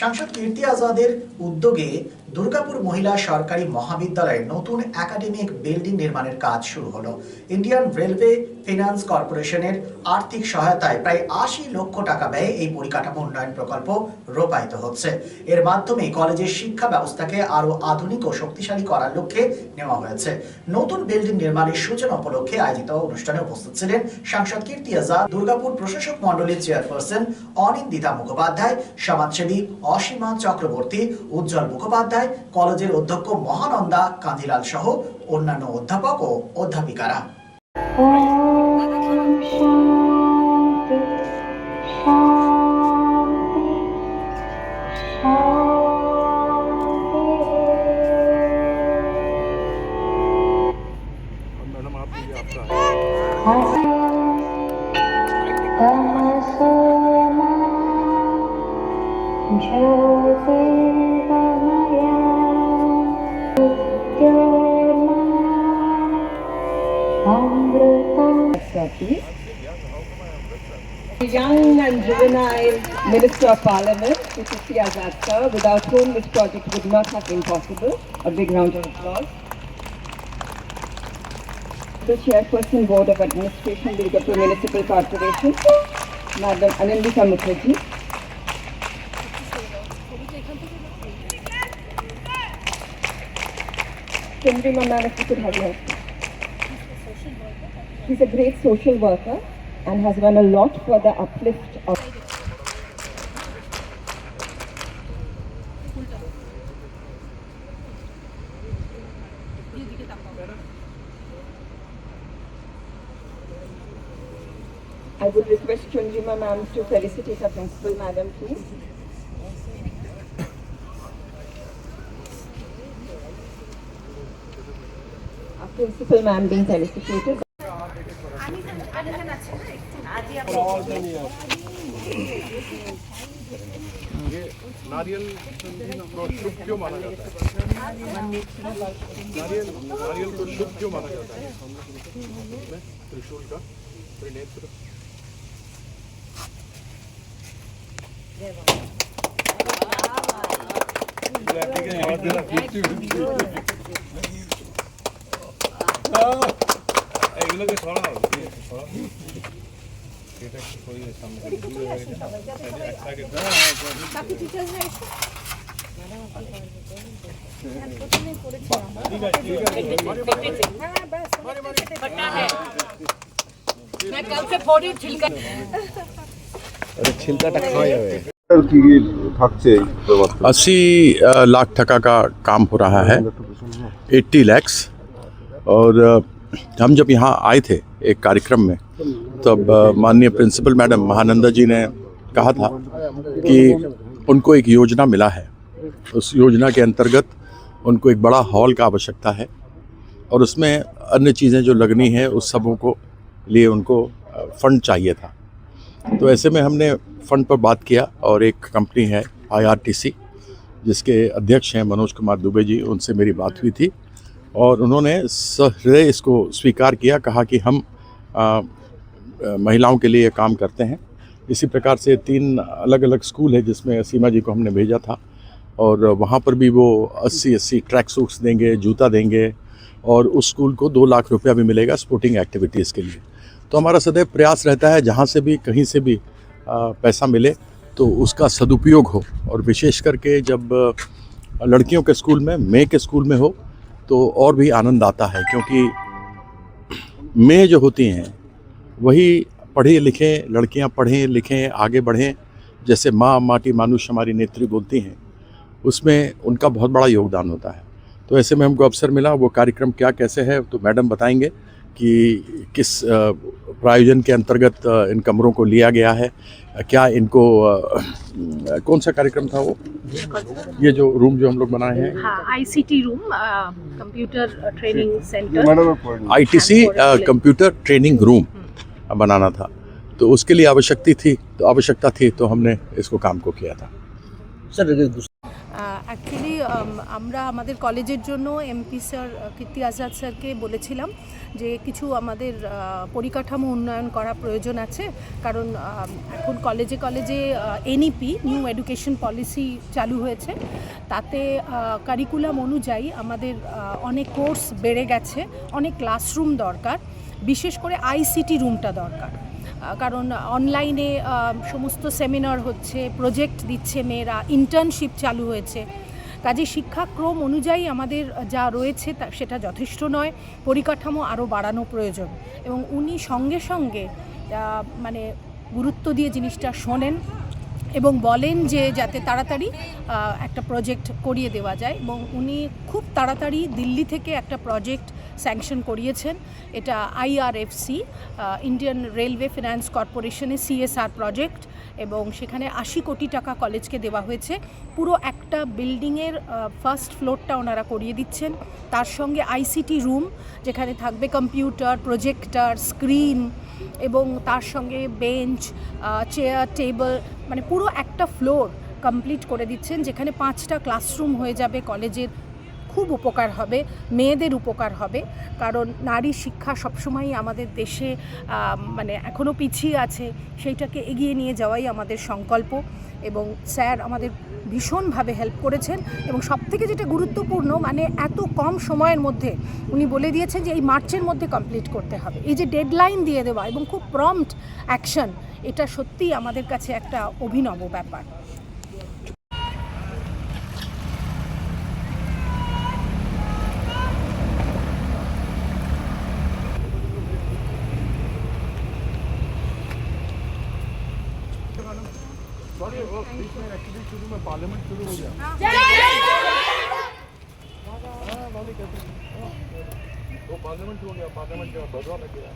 সাংসদ কীর্তি আজাদের উদ্যোগে দুর্গাপুর মহিলা সরকারি মহাবিদ্যালয়ে নতুন একাডেমিক বিল্ডিং নির্মাণের কাজ শুরু হলো। ইন্ডিয়ান রেলওয়ে ফিনান্স কর্পোরেশনের আর্থিক সহায়তায় প্রায় আশি লক্ষ টাকা ব্যয়ে এই পরিকাঠামো উন্নয়ন প্রকল্প রূপায়িত হচ্ছে। এর মাধ্যমে কলেজের শিক্ষা ব্যবস্থাকে আরও আধুনিক ও শক্তিশালী করার লক্ষ্যে নেওয়া হয়েছে। নতুন বিল্ডিং নির্মাণের সূচনা উপলক্ষে আয়োজিত অনুষ্ঠানে উপস্থিত ছিলেন সাংসদ কীর্তি আজাদ দুর্গাপুর প্রশাসক মন্ডলীর চেয়ারপারসন অনিন্দিতা মুখোপাধ্যায়, সমাজসেবী অসীমা চক্রবর্তী উজ্জ্বল মুখোপাধ্যায় কলেজের অধ্যক্ষ মহানন্দা কান্তিলাল সহ অন্যান্য অধ্যাপক ও অধ্যাপিকারা। ॐ The Young and Juvenile Minister of Parliament, Mr. Azad sir, without whom this project would not have been possible. A big round of applause. The Chairperson Board of Administration, Durgapur Municipal Corporation, Madam Anandita Mukherjee. Chandrima ma'am, if you could have your She's a great social worker and has done a lot for the uplift of. I would request Chunjima ma'am to felicitate her principal madam, please. Principal ma'am being felicitated. ये नारियल शुभ क्यों माना जाता है नारियल नारियल को शुभ क्यों माना जाता है त्रिशूल का त्रिनेत्र এগুলোকে সরাও সরাও এটা একটু সরিয়ে সামনে কি কি থাকছে এই ব্যাপারটা? अस्सी अ, लाख टका का काम हो रहा है एट्टी लैक्स और हम जब यहाँ आए थे एक कार्यक्रम में, तब माननीय प्रिंसिपल मैडम महानंदा जी ने कहा था कि उनको एक योजना मिला है। उस योजना के अंतर्गत उनको एक बड़ा हॉल का आवश्यकता है और उसमें अन्य चीज़ें जो लगनी है, उस सबों को लिए उनको फंड चाहिए था। तो ऐसे में हमने फंड पर बात किया और एक कंपनी है आईआरटीसी, जिसके अध्यक्ष हैं मनोज कुमार दुबे जी, उनसे मेरी बात हुई थी। और उन्होंने सहृदय इसको स्वीकार किया कहा कि हम आ, महिलाओं के लिए ये काम करते हैं। इसी प्रकार से तीन अलग अलग स्कूल है जिसमें सीमा जी को हमने भेजा था और वहाँ पर भी वो अस्सी अस्सी ट्रैक सूट्स देंगे जूता देंगे और उस स्कूल को दो लाख रुपया भी मिलेगा स्पोर्टिंग एक्टिविटीज़ के लिए। तो हमारा सदैव प्रयास रहता है जहाँ से भी कहीं से भी पैसा मिले तो उसका सदुपयोग हो और विशेष करके जब लड़कियों के स्कूल में मे के स्कूल में हो तो और भी आनंद आता है, क्योंकि मे जो होती हैं, वही पढ़े लिखे लड़कियाँ पढ़ें, लिखें, आगे बढ़ें, जैसे माँ, माटी, मानुष हमारी नेत्री बोलती हैं, उसमें उनका बहुत बड़ा योगदान होता है। तो ऐसे में हमको अवसर मिला, वो कार्यक्रम क्या, कैसे है तो मैडम बताएँगे। कि किस प्रायोजन के अंतर्गत इन कमरों को लिया गया है? क्या इनको कौन सा कार्यक्रम था वो? ये जो रूम जो हम लोग बनाए हैं। ICT room computer training centre ITC computer training room बनाना था। तो उसके लिए आवश्यकता थी तो आवश्यकता थी तो हमने इसको काम को किया था। सर অ্যাকচুয়ালি আমরা আমাদের কলেজের জন্য এমপি স্যার কীর্তি আজাদ স্যারকে বলেছিলাম যে কিছু আমাদের পরিকাঠামো উন্নয়ন করা প্রয়োজন আছে। কারণ এখন কলেজে কলেজে এনইপি নিউ এডুকেশন পলিসি চালু হয়েছে। তাতে কারিকুলাম অনুযায়ী আমাদের অনেক কোর্স বেড়ে গেছে, অনেক ক্লাসরুম দরকার। বিশেষ করে আইসিটি রুমটা দরকার। কারণ অনলাইনে সমস্ত সেমিনার হচ্ছে প্রজেক্ট দিচ্ছে মেয়েরা ইন্টার্নশিপ চালু হয়েছে। কাজে শিক্ষাক্রম অনুযায়ী আমাদের যা রয়েছে তা, সেটা যথেষ্ট নয়, পরিকাঠামো আরও বাড়ানো প্রয়োজন। এবং উনি সঙ্গে সঙ্গে মানে গুরুত্ব দিয়ে জিনিসটা শোনেন এবং বলেন যে যাতে তাড়াতাড়ি একটা প্রজেক্ট করিয়ে দেওয়া যায়। এবং উনি খুব তাড়াতাড়ি দিল্লি থেকে একটা প্রজেক্ট স্যাংশন করিয়েছেন। এটা আইআরএফসি ইন্ডিয়ান রেলওয়ে ফিনান্স কর্পোরেশনের সিএসআর প্রজেক্ট এবং সেখানে আশি কোটি টাকা কলেজকে দেওয়া হয়েছে। পুরো একটা বিল্ডিংয়ের ফার্স্ট ফ্লোরটা ওনারা করিয়ে দিচ্ছেন। তার সঙ্গে আইসিটি রুম, যেখানে থাকবে কম্পিউটার, প্রজেক্টর, স্ক্রিন এবং তার সঙ্গে বেঞ্চ চেয়ার, টেবিল মানে পুরো একটা ফ্লোর কমপ্লিট করে দিচ্ছেন, যেখানে পাঁচটা ক্লাসরুম হয়ে যাবে কলেজের। খুব উপকার হবে, মেয়েদের উপকার হবে। কারণ নারী শিক্ষা সবসময়ই আমাদের দেশে মানে এখনও পিছিয়ে আছে, সেইটাকে এগিয়ে নিয়ে যাওয়াই আমাদের সংকল্প। এবং স্যার আমাদের ভীষণভাবে হেল্প করেছেন। এবং সবথেকে যেটা গুরুত্বপূর্ণ মানে এত কম সময়ের মধ্যে উনি বলে দিয়েছেন যে এই মার্চের মধ্যে কমপ্লিট করতে হবে। এই যে ডেডলাইন দিয়ে দেওয়া এবং খুব প্রম্পট অ্যাকশন এটা সত্যিই আমাদের কাছে একটা অভিনব ব্যাপার। सॉरी वो बीच में एक्चुअली शुरू में पार्लियामेंट शुरू हो गया वो पार्लियामेंट गया पार्लियामेंट बाद भदवा लग गया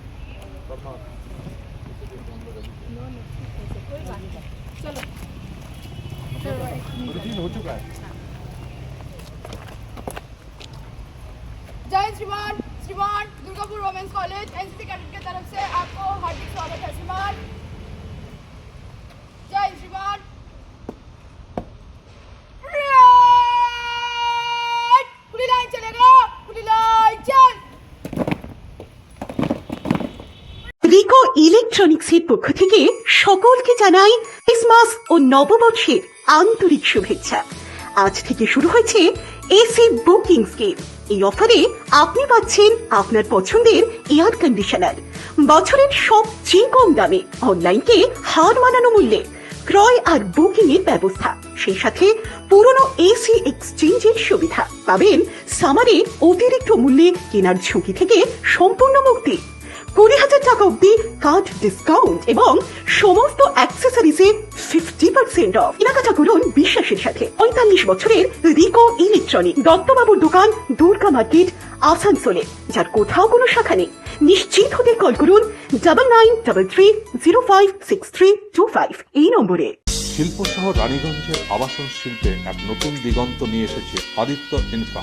अभी रूटीन हो चुका है जय श्रीमान श्रीमान, Durgapur women's college NCC cadet की तरफ़ से आपको हार्दिक स्वागत है, श्रीमान। রিকো ইলেকট্রনিক্সের পক্ষ থেকে সকলকে জানাই ক্রিসমাস ও নববর্ষের আন্তরিক শুভেচ্ছা। আজ থেকে শুরু হয়েছে এসি বুকিং স্কিম এই অফারে আপনি পাচ্ছেন আপনার পছন্দের এয়ার কন্ডিশনার বছরের সবচেয়ে কম দামে অনলাইনকে হার মানানো মূল্যে ক্রয় আর বুকিং এর ব্যবস্থা। সেই সাথে পুরনো এসি এক্সচেঞ্জের সুবিধা। পাবেন সামারে অতিরিক্ত মূল্যে কেনার ঝুঁকি থেকে সম্পূর্ণ মুক্তি। কুড়ি হাজার টাকা অব্দি কার্ড ডিসকাউন্ট এবং সমস্ত অ্যাক্সেসরিজে ফিফটি পার্সেন্ট অফ কেনাকাটা করুন বিশ্বাসের সাথে। পঁয়তাল্লিশ বছরের রিকো ইলেকট্রনিক দত্তবাবুর দোকান, দুর্গা মার্কেট, আসানসোলে। যার কোথাও কোনো শাখা নেই। নিশ্চিত হতে কল করুন double nine double three zero five six three two five এই নম্বরে। শিল্পসহ রানীগঞ্জের আবাসন শিল্পে এক নতুন দিগন্ত নিয়ে এসেছে Aditya infra.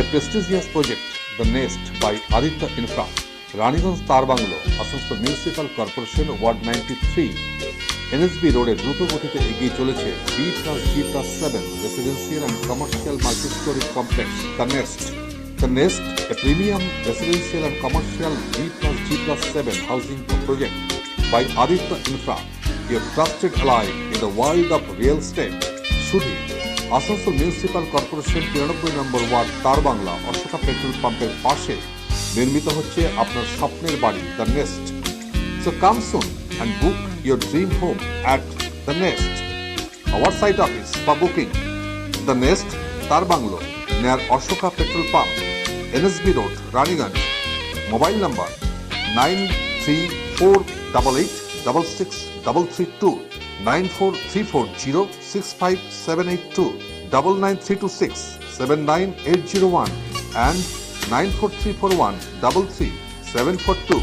A prestigious project the nest by Aditya infra. Raniganj তার bungalow Asansol municipal corporation, ward ninety three. NSB রোডে দ্রুত গতিতে এগিয়ে চলেছে B plus G plus seven residential and commercial multistorey complex the nest the nest a premium residential and commercial B plus G plus 7 housing project by Aditya infra your trusted ally in the world of real estate শুধু Asansol municipal corporation তিরানব্বই নম্বর word তার Bangla Ashoka petrol পাম্পের পাশে নির্মিত হচ্ছে আপনার স্বপ্নের বাড়ি the nest so come soon and book your dream home at the nest our site office for booking the nest তার bungalow near Ashoka petrol pump NSB road Raniganj mobile number nine three four double eight double six double three two nine four three four zero six five seven eight two double nine three two six seven nine eight zero one and nine four three four one double three seven four two